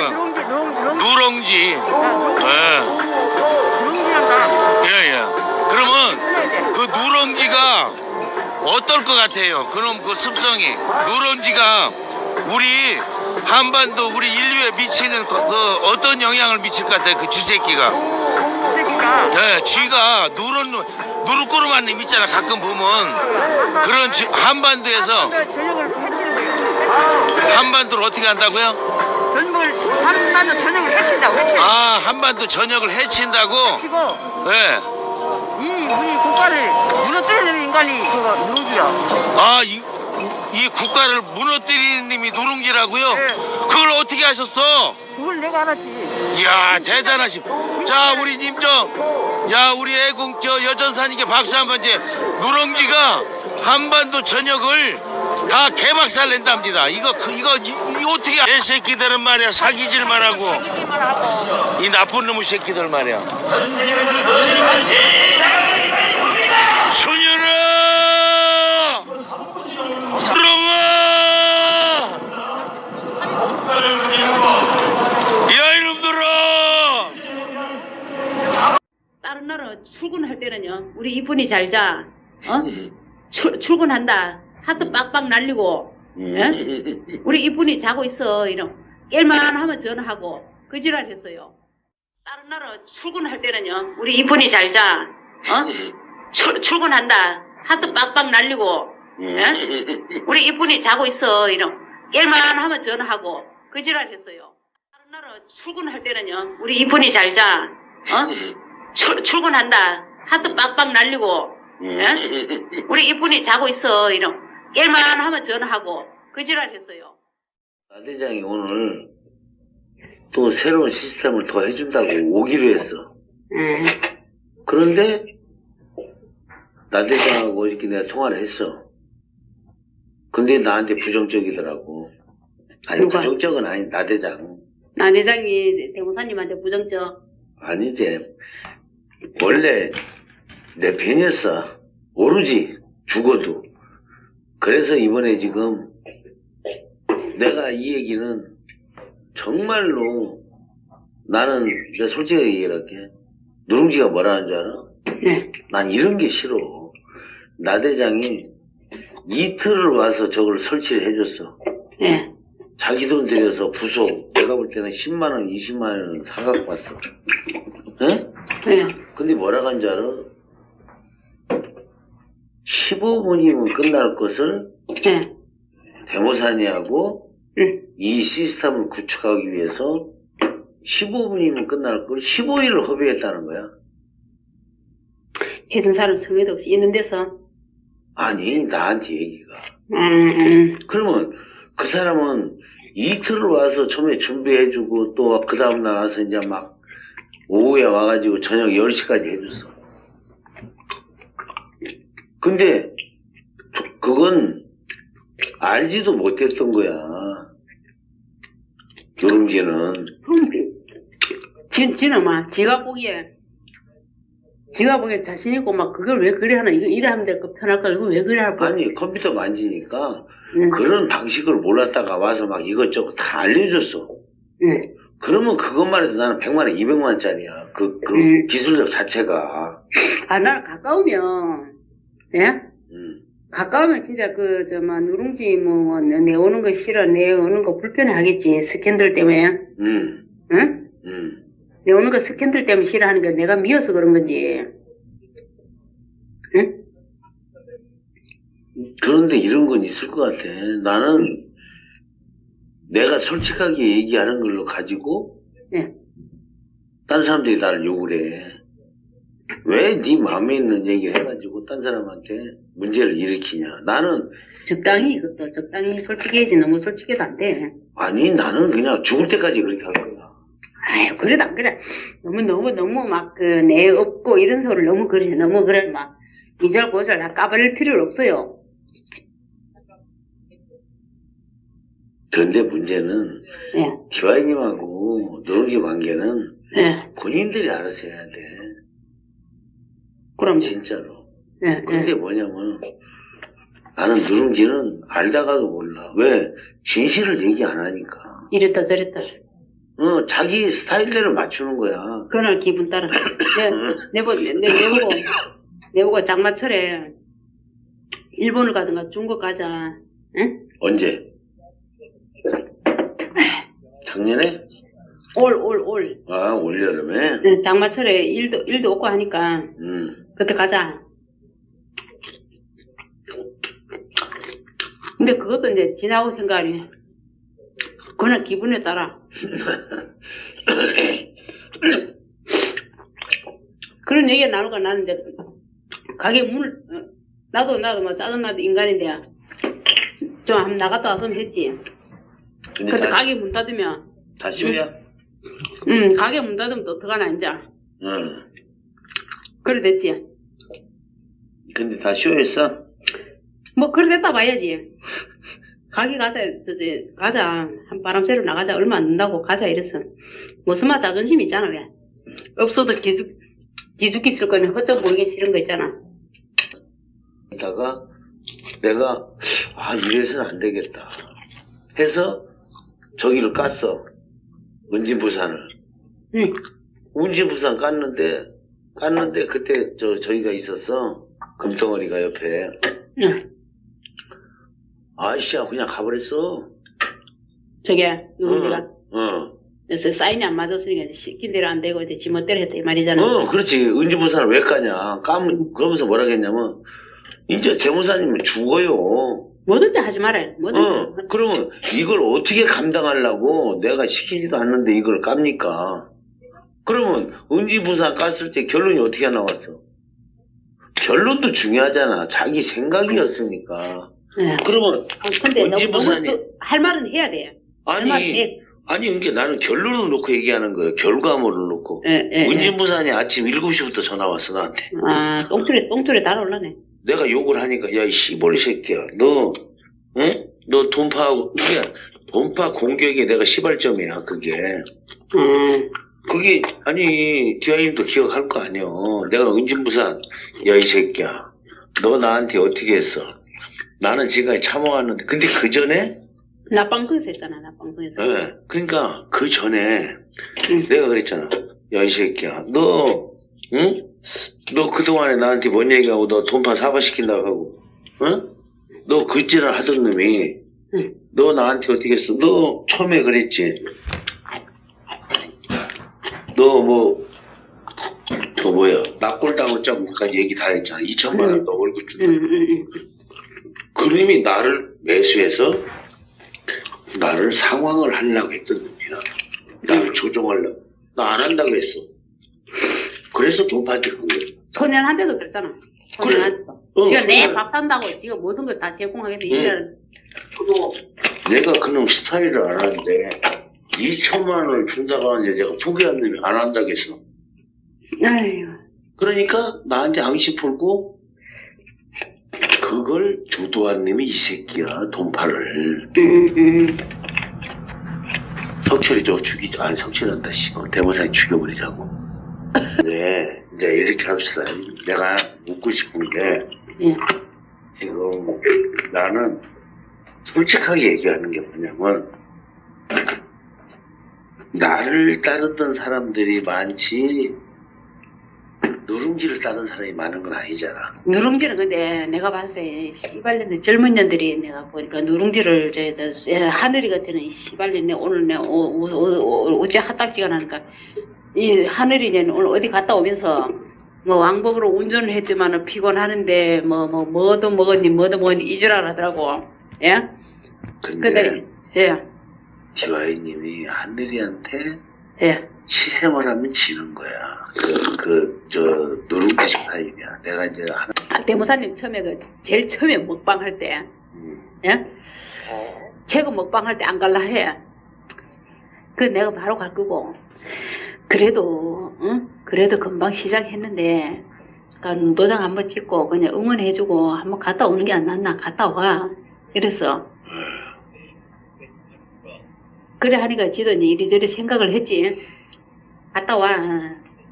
지금 누룽지, 누룽지, 누룽지. 누룽지. 예, 누룽지란다. 예, 예. 그러면. 그 누룽지가 어떨 것 같아요? 그럼 그 습성이 누룽지가 우리 한반도 우리 인류에 미치는 그, 그 어떤 영향을 미칠 것 같아요? 그 쥐새끼가. 이 새끼가. 예, 쥐가 누른 누르꾸르마님 있잖아. 가끔 보면 그런 쥐, 한반도에서 한반도 전역을 해치는 거예요. 해치는 한반도를 어떻게 한다고요? 전역을, 한반도 전역을 해친다고, 해치는 아, 한반도 전역을 해친다고? 치고, 예. 이, 우리 국가를 무너뜨리는 인간이 그거 누룽지야. 아, 이, 이 국가를 무너뜨리는 님이 누룽지라고요? 네. 그걸 어떻게 하셨어? 그걸 내가 알았지. 이야, 대단하시. 자, 우리 님저, 야, 우리 애공 저 여전사님께 박수 한번 이제 누룽지가 한반도 전역을 다 개박살 낸답니다. 이거, 그, 이거, 이, 이 어떻게, 애 새끼들은 말이야, 사기질만 하고. 이 나쁜 놈의 새끼들 말이야. 소녀라! 들어와! 야, 이놈들아! 다른 나라 출근할 때는요, 우리 이쁜이 잘 자. 어? 출, 출근한다. 하트 빡빡 날리고, 예? 우리 이쁜이 자고 있어. 이런. 깰만 하면 전화하고, 그 지랄 했어요. 다른 나라 출근할 때는요, 우리 이쁜이 잘 자. 어? 출, 출근한다. 하트 빡빡 날리고, 예? 우리 이쁜이 자고 있어. 이런. 깰만 하면 전화하고, 그 지랄 했어요. 다른 나라 출근할 때는요, 우리 이쁜이 잘 자. 어? 출, 출근한다. 하트 빡빡 날리고, 예? 우리 이쁜이 자고 있어. 이런. 깰만 하면 전화하고, 그 지랄 했어요. 나 대장이 오늘 또 새로운 시스템을 더 해준다고 오기로 했어. 음. 그런데 나 대장하고 어저께 내가 통화를 했어. 근데 나한테 부정적이더라고. 아니 누가? 부정적은 아니 나 대장. 나 대장이 대무사님한테 부정적. 아니지. 원래 내 편이었어. 오르지 죽어도. 그래서 이번에 지금 내가 이 얘기는 정말로 나는 내가 솔직하게 얘기를 할게. 누룽지가 뭐라는 줄 알아? 네. 난 이런 게 싫어. 나 대장이 이틀을 와서 저걸 설치를 해줬어. 네. 자기 돈 들여서 부속 내가 볼 때는 10만 원, 20만 원을 사갖고 왔어. 에? 네. 근데 뭐라고 한 줄 알아? 15분이면 끝날 것을 네. 데모사니하고 응. 이 시스템을 구축하기 위해서 15분이면 끝날 걸 15일을 허비했다는 거야. 해준 사람 성의도 없이 있는 데서. 아니, 나한테 얘기가. 음, 음. 그러면 그 사람은 이틀을 와서 처음에 준비해주고 또 그 다음날 와서 이제 막 오후에 와가지고 저녁 10시까지 해줬어. 근데 저- 그건 알지도 못했던 거야. 그럼, 지, 지는 막, 지가 보기에, 지가 보기에 자신 있고 막, 그걸 왜 그래 하나, 이거 이래 하면 될 거 편할 걸, 이거 왜 그래 하고. 아니 컴퓨터 만지니까 응. 그런 방식을 몰랐다가 와서 막 이것저것 다 알려줬어. 응. 그러면 그것만 해도 나는 100만 원, 200만 원짜리야. 그, 그 음. 기술력 자체가. 아, 나는 가까우면, 예? 음. 가까우면 진짜 그, 저, 뭐, 누룽지, 뭐, 뭐, 내 오는 거 싫어, 내 오는 거 불편해 하겠지. 스캔들 때문에. 음. 응? 음. 내 오는 거 스캔들 때문에 싫어하는 게 내가 미워서 그런 건지. 응? 그런데 이런 건 있을 것 같아. 나는 내가 솔직하게 얘기하는 걸로 가지고 예. 딴 사람들이 나를 욕을 해. 왜 네 마음에 있는 얘기를 해가지고 딴 사람한테 문제를 일으키냐. 나는 적당히, 그것도 적당히 솔직해야지. 너무 솔직해도 안 돼. 아니 나는 그냥 죽을 때까지 그렇게 할 거야. 아유, 그래도 안 그래. 너무, 너무, 너무 막, 그, 내 없고 이런 소리를 너무 그래. 너무 그래. 막, 이절고절 다 까버릴 필요는 없어요. 그런데 문제는 예, 디바이님하고 누룽지 관계는 예. 본인들이 알아서 해야 돼. 그럼, 진짜로. 예, 예. 근데 뭐냐면 나는 누룽지는 알다가도 몰라. 왜? 진실을 얘기 안 하니까. 이랬다 저랬다. 어, 자기 스타일대로 맞추는 거야. 그날 기분 따라. 내, 내보, 내, 내보고, 내보고 장마철에 일본을 가든가 중국 가자. 응? 언제? 작년에? 올, 올, 올. 아, 올여름에? 응, 장마철에 일도, 일도 없고 하니까 음. 그때 가자. 근데 그것도 이제 지나고 생각하니 그날 기분에 따라 그런 얘기 나누고 나는 이제 가게 어, 나도 나도 뭐 짜증나도 인간인데 좀 한번 나갔다 왔으면 했지 근데 다, 가게 문 닫으면 다 쉬어야? 음 가게 문 닫으면 또 어떡하나 이제 응. 그래 됐지 근데 다 쉬어했어? 뭐 그래 됐다 봐야지. 가게 가자 저지 가자. 한 바람 쐬러 나가자. 얼마 안 된다고 가자 이랬어 무슨 말 자존심 있잖아 왜. 없어도 기죽 기죽기 쓸 거면 헛적 보이기 싫은 거 있잖아. 다가 내가 아 이래서는 안 되겠다. 해서 저기를 깠어. 은진부산을. 응. 운진부산 깠는데 깠는데 그때 저 저희가 있었어 금덩어리가 옆에. 응. 아이씨야 그냥 가버렸어. 저게 누군지가 어, 그래서 사인이 안 맞았으니까 시킨 대로 안 되고 이제 지멋대로 했다 이 말이잖아. 어 그렇지. 은진부산을 왜 까냐. 까면 그러면서 뭐라 했냐면 이제 재무사님은 죽어요. 뭐든지 하지 말아요. 뭐든지. 어, 그러면 이걸 어떻게 감당하려고 내가 시키지도 않는데 이걸 깝니까? 그러면 은지부산 깠을 때 결론이 어떻게 나왔어? 결론도 중요하잖아. 자기 생각이었으니까. 예. 그러면 어, 근데 너무, 너무 또할 말은 해야 돼. 할 말은 아니 해. 아니 그게 나는 결론을 놓고 얘기하는 거예요. 결과물을 놓고. 예, 예, 예. 은진부산이 아침 7시부터 전화 왔어 나한테. 아, 똥줄에, 똥줄에 달아올라네. 내가 욕을 하니까 야이 씨벌 새끼야 너 응? 너 돈파하고 그게 돈파 공격이 내가 시발점이야 그게 음, 그게 아니 디아님도 기억할 거 아니여 내가 은진부산 야 이 새끼야 너 나한테 어떻게 했어 나는 지금까지 참아왔는데 근데 그 전에 나 방송에서 했잖아, 나 방송에서. 예, 그러니까 그 전에 응. 내가 그랬잖아 야 이 새끼야 너 응? 너 그동안에 나한테 뭔 얘기하고 너 돈파 사과시킨다고 하고 응? 너 그짓을 하던 놈이 응. 너 나한테 어떻게 했어 너 처음에 그랬지 너뭐 그 뭐야 납골 당했자고까지 얘기 다 했잖아 2천만 원 너 월급 준다 응, 응, 응. 그놈이 나를 매수해서 나를 상황을 하려고 했던 놈이야 나를 조종하려고 나 안 한다고 했어 그래서 돈 받게 간 거야 소년한테도 그랬잖아. 그래. 소년한테도. 어, 지가 내. 밥 산다고, 지가 모든 걸 다 제공하겠다. 응. 그거. 내가 그놈 스타일을 알았는데 2천만 원을 준다고 하는데 내가 포기한 놈이 안 한다고 했어 아유. 그러니까 나한테 앙심 풀고 그걸 주도한 놈이 이 새끼야 돈파를 응, 응. 석철이 저거 죽이자 아니 석철한다 씨발 대모사에 죽여버리자고 네 이제 이렇게 합시다 내가 묻고 싶은 게 예. 지금 나는 솔직하게 얘기하는 게 뭐냐면 나를 따르던 사람들이 많지 누룽지를 따른 사람이 많은 건 아니잖아. 누룽지는 근데 내가 봤을 때 시발년들 젊은 년들이 내가 보니까 누룽지를 저, 저, 저 하늘이 같은 이 시발년 내 오늘 내 어째 핫딱지가 나니까 이 하늘이는 오늘 어디 갔다 오면서 뭐 왕복으로 운전을 했더만은 피곤하는데 뭐 뭐 뭐도 먹었니 뭐도 먹었니 이줄 하더라고. 예? 근데 근데 예 디와이님이 하늘이한테 예. 시샘을 하면 지는 거야. 그, 그, 저, 누룽지 스타일이야. 내가 이제 하나, 아, 대모사님 처음에 그 제일 처음에 먹방 할 때 음, 예? 최고 먹방 할 때 안 갈라 해. 그 내가 바로 갈 거고. 그래도, 응? 그래도 금방 시작했는데, 그니까 눈도장 한번 찍고 그냥 응원해주고 한번 갔다 오는 게 안 낫나? 갔다 와. 이랬어. 그래 하니까 지도 이제 이리저리 생각을 했지. 갔다 와.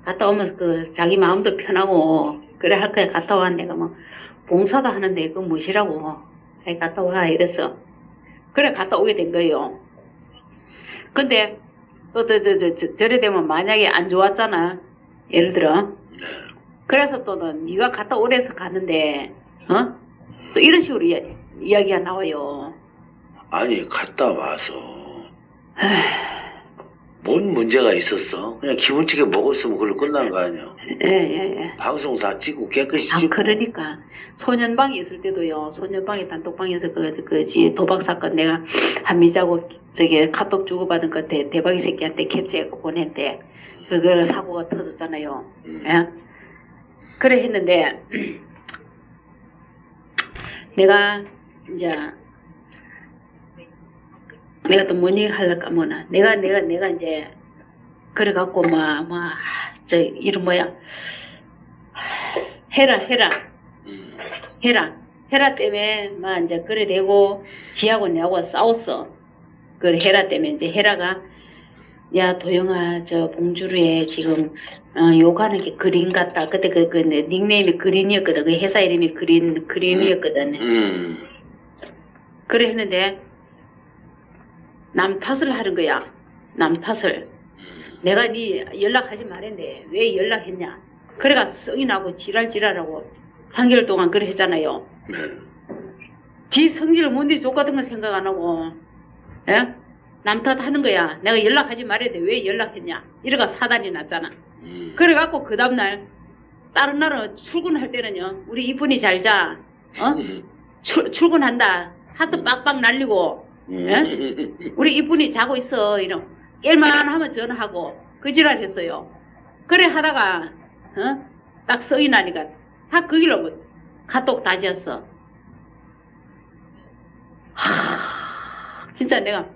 갔다 오면 그 자기 마음도 편하고, 그래 할 거야. 갔다 와. 내가 뭐, 봉사도 하는데 그 무시라고. 자기 갔다 와. 이랬어. 그래 갔다 오게 된 거예요. 근데 또, 또, 저, 저, 저, 저래 되면 만약에 안 좋았잖아. 예를 들어. 그래서 또는 네가 갔다 오래서 갔는데, 어? 또 이런 식으로 이야, 이야기가 나와요. 아니 갔다 와서 뭔 문제가 있었어? 그냥 기분치게 먹었으면 그걸로 끝난 거 아니야? 예, 예, 예. 방송 다 찍고 깨끗이 아, 찍고 그러니까. 소년방에 있을 때도요, 소년방에 단톡방에서 그, 그, 지, 도박 사건 내가 한미자고 저기 카톡 주고받은 거 대, 대박이 새끼한테 캡처해서 보냈대. 그거를 사고가 터졌잖아요. 음. 예? 그래 했는데, 내가, 이제, 내가 또 뭔 얘기를 하려까 뭐나. 내가, 내가, 내가 이제, 그래 갖고, 막, 막, 저, 이름 뭐야. 헤라, 헤라, 음. 헤라. 헤라 때문에, 막, 이제, 그래 되고, 지하고 내하고 싸웠어. 그 헤라 때문에, 이제, 헤라가, 야, 도영아, 저, 봉주루에 지금, 어, 욕하는 게 그린 같다. 그때 그, 그, 닉네임이 그린이었거든. 그 회사 이름이 그린, 그린이었거든. 음. 그래 했는데, 남 탓을 하는 거야. 남 탓을. 내가 네 연락하지 말했는데, 왜 연락했냐. 그래가 성이 나고 지랄지랄하고 3개월 동안 그래 했잖아요. 네. 지 성질을 뭔데 족같은 거 생각 안 하고, 예? 남 탓 하는 거야. 내가 연락하지 말했는데 왜 연락했냐. 이래가 사단이 났잖아. 음. 그래갖고 그 다음날, 다른 날은 출근할 때는요, 우리 이쁜이 잘 자. 어? 출, 출근한다. 하트 빡빡 날리고, 음. 우리 이쁜이 자고 있어. 이런. 깰만 하면 전화하고, 그 지랄 했어요. 그래 하다가, 어? 딱 서이 나니까, 다 그 길로 뭐, 카톡 다 지었어. 하, 진짜 내가,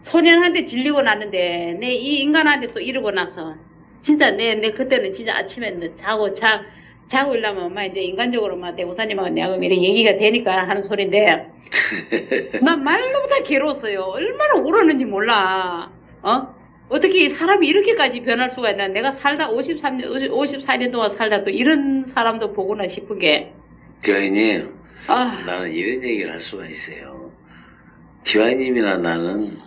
소년한테 질리고 났는데, 내 이 인간한테 또 이러고 나서, 진짜 내, 내 그때는 진짜 아침에 너 자고, 자, 자고 일라면, 엄마 이제 인간적으로 막 대우사님하고 내가 이런 얘기가 되니까 하는 소린데, 난 말로 다 괴로웠어요. 얼마나 울었는지 몰라. 어? 어떻게 사람이 이렇게까지 변할 수가 있나? 내가 살다 53년, 54년 동안 살다 또 이런 사람도 보구나 싶은 게. 디와이님, 아, 나는 이런 얘기를 할 수가 있어요. 디와이님이나 나는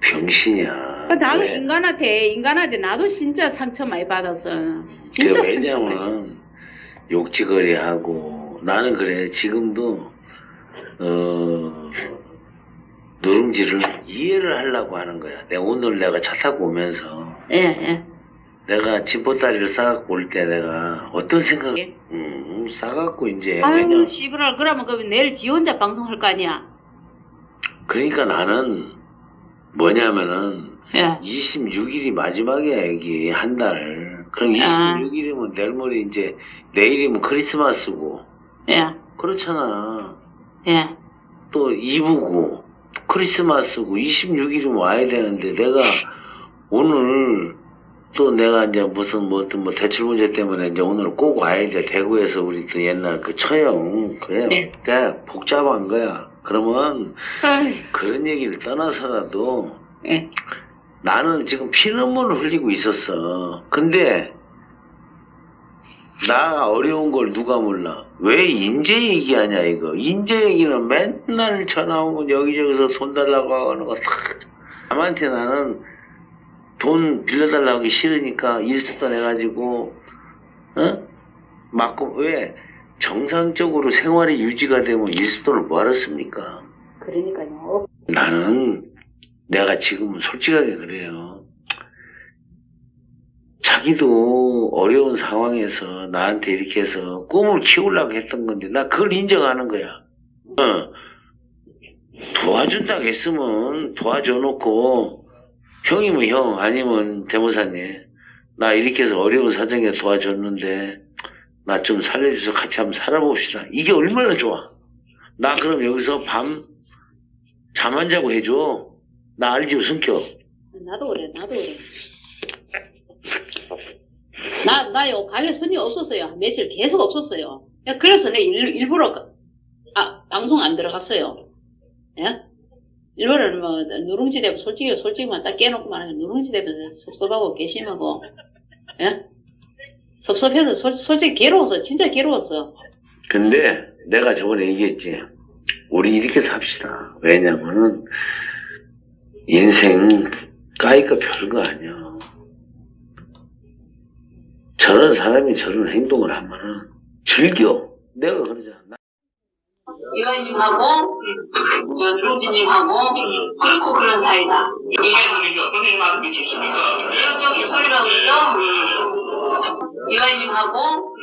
병신이야. 나도 왜? 인간한테, 인간한테 나도 진짜 상처 많이 받았어. 그 진짜 많이 왜냐면 욕지거리 하고 나는 그래 지금도 어 누룽지를 이해를 하려고 하는 거야. 내가 오늘 내가 차 타고 오면서 예, 예. 내가 집보따리를 싸갖고 올 때 내가 어떤 생각 예. 음 싸갖고 이제 아유, 왜냐 씨부랄, 그러면 그러면 내일 지 혼자 방송할 거 아니야? 그러니까 나는 뭐냐면은 예. 26일이 마지막이야 여기 한 달. 그럼 아. 26일이면 내일 모레 이제 내일이면 크리스마스고 예, 그렇잖아. 예. 또 이브고 크리스마스고 26일이면 와야 되는데 내가 오늘 또 내가 이제 무슨 뭐 어떤 뭐 대출 문제 때문에 이제 오늘 꼭 와야 돼 대구에서 우리 또 옛날 그 처형 그래 네. 내가 복잡한 거야 그러면 아이, 그런 얘기를 떠나서라도 예. 나는 지금 피눈물을 흘리고 있었어 근데 나 어려운 걸 누가 몰라 왜 인재 얘기하냐 이거 인재 얘기는 맨날 전화 오면 여기저기서 돈 달라고 하는 거 싹. 남한테 나는 돈 빌려달라고 하기 싫으니까 일수도 내가지고 어? 맞고 왜 정상적으로 생활이 유지가 되면 일수도를 뭐하러 씁니까 그러니까요. 나는 내가 지금은 솔직하게 그래요. 자기도 어려운 상황에서 나한테 이렇게 해서 꿈을 키우려고 했던 건데 나 그걸 인정하는 거야. 어. 도와준다고 했으면 도와줘 놓고 형이면 형 아니면 대모사님 나 이렇게 해서 어려운 사정에 도와줬는데 나 좀 살려줘서 같이 한번 살아봅시다. 이게 얼마나 좋아. 나 그럼 여기서 밤 잠 안 자고 해줘. 나 알지, 성격. 나도 그래, 나도 그래. 나, 나요, 가게 손이 없었어요. 며칠 계속 없었어요. 야, 그래서 내 일, 일부러, 가- 아, 방송 안 들어갔어요. 예? 일부러 뭐, 누룽지 되면 솔직히, 솔직히만 딱 깨놓고 말하면 누룽지 되면 섭섭하고 괘씸하고, 예? 섭섭해서 솔, 솔직히 괴로웠어. 진짜 괴로웠어. 근데 내가 저번에 얘기했지. 우리 이렇게 삽시다. 왜냐면은 인생 까이까 별거 아니야. 저런 사람이 저런 행동을 하면은 즐겨. 내가 그러잖아. 이원님하고 누룽지님하고 그렇고 그런 사이다. 이게 소리죠. 선생님한테 미치십니까? 이런 여기 소리라고요. 이원님하고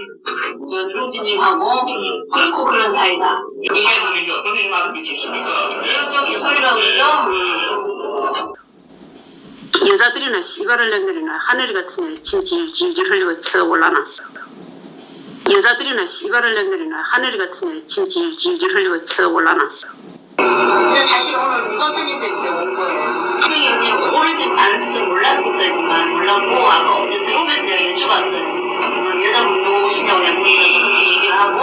누룽지님하고 그렇고 그런 사이다. 이게 소리죠. 선생님한테 미치십니까? 이런 여기 소리라고요. 여자들이나 씨발을 년들이나 하늘이 같은 애 침 질 질질 흘리고 쳐올라나. 여자들이나 씨발을 년들이나 하늘이 같은 애 침 질 질질 흘리고 쳐올라나. 근데 사실 오늘 문 박사님 때문에 온 거예요. 분명히 언니 오늘 좀 아는 줄 몰랐었어요 정말 몰랐고 아까 어제 들어오면서 제가 여쭤봤어요. 어, 여자분 누구시냐고 그냥 그렇게 얘기를 하고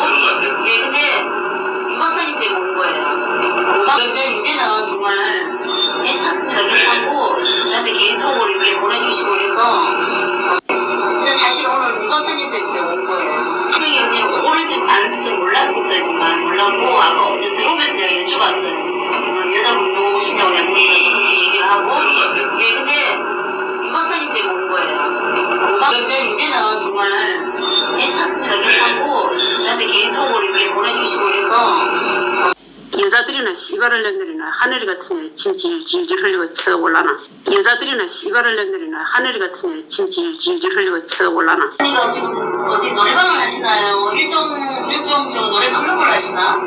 네 근데 문 박사님 때문에 온 거예요. 막 이제 이제는 정말 봤어요. 어, 여자분 누구시냐고 물어봤더니 그렇게 얘기를 하고 네 근데 문 박사님 때문에 온 거예요. 막 이제 이제는 정말 괜찮습니다 괜찮고 저한테 개인톡으로 이렇게 보내주시고 그래서 여자들이나 씨발을 년들이나 하늘이 같은 애 침 질 질질 흘리고 쳐올라나. 여자들이나 씨발을 년들이나 하늘이 같은 애 침 질 질질 흘리고 쳐올라나. 언니가 지금 어디 노래방을 하시나요? 일정 일정 저 노래 클럽을 하시나?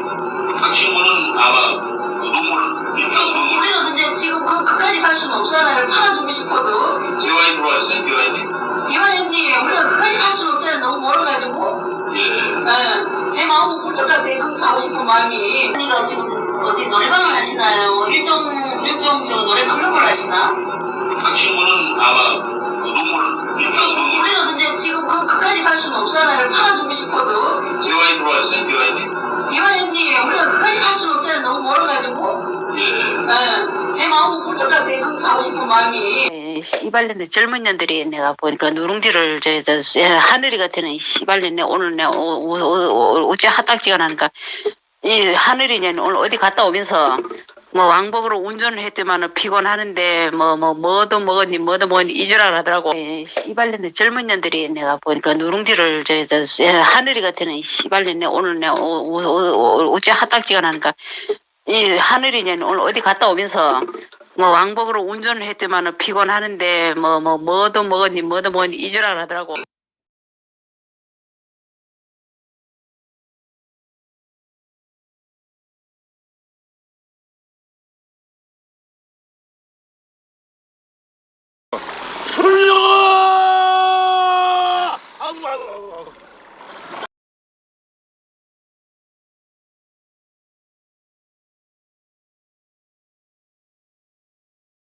그 친구는 아마 그 눈물, 인상 눈물. 우리가 근데 지금 그, 그까지 갈 수는 없잖아요. 팔아주고 싶어도. 디와인 들어왔어요? 디와인이? 디와 형님, 우리가 그까지 갈 수는 없잖아요. 너무 멀어가지고. 예. 예, 제 마음은 꿀떡 같아. 그 가고 싶은 마음이. 언니가 지금 어디 노래방을 하시나요? 일정 일정 저 노래 클럽을 하시나? 그 친구는 아마 그 눈물, 인상 눈물. 우리가 근데 지금 그, 그까지 갈 수는 없잖아요. 팔아주고 싶어도. 마음은 같아. 그 가고 싶은 마음이. 씨발년들 젊은 년들이 내가 보니까 누룽지를 저, 저, 저 하늘이 같은 씨발년네 오늘 내 어째 핫딱지가 나니까 이 하늘이년 오늘 어디 갔다 오면서 뭐 왕복으로 운전을 했더만은 피곤하는데 뭐 뭐 뭐 도 먹었니 뭐도 먹었니 이주라 하더라고 씨발년들 젊은 년들이 내가 보니까 누룽지를 저, 저, 저 하늘이 같은 씨발년네 오늘 내 어째 핫딱지가 나니까 이 하늘이년 오늘 어디 갔다 오면서 뭐 왕복으로 운전을 했더만은 피곤하는데 뭐 뭐 뭐도 먹었니 뭐도 먹었니 이주라 하더라고.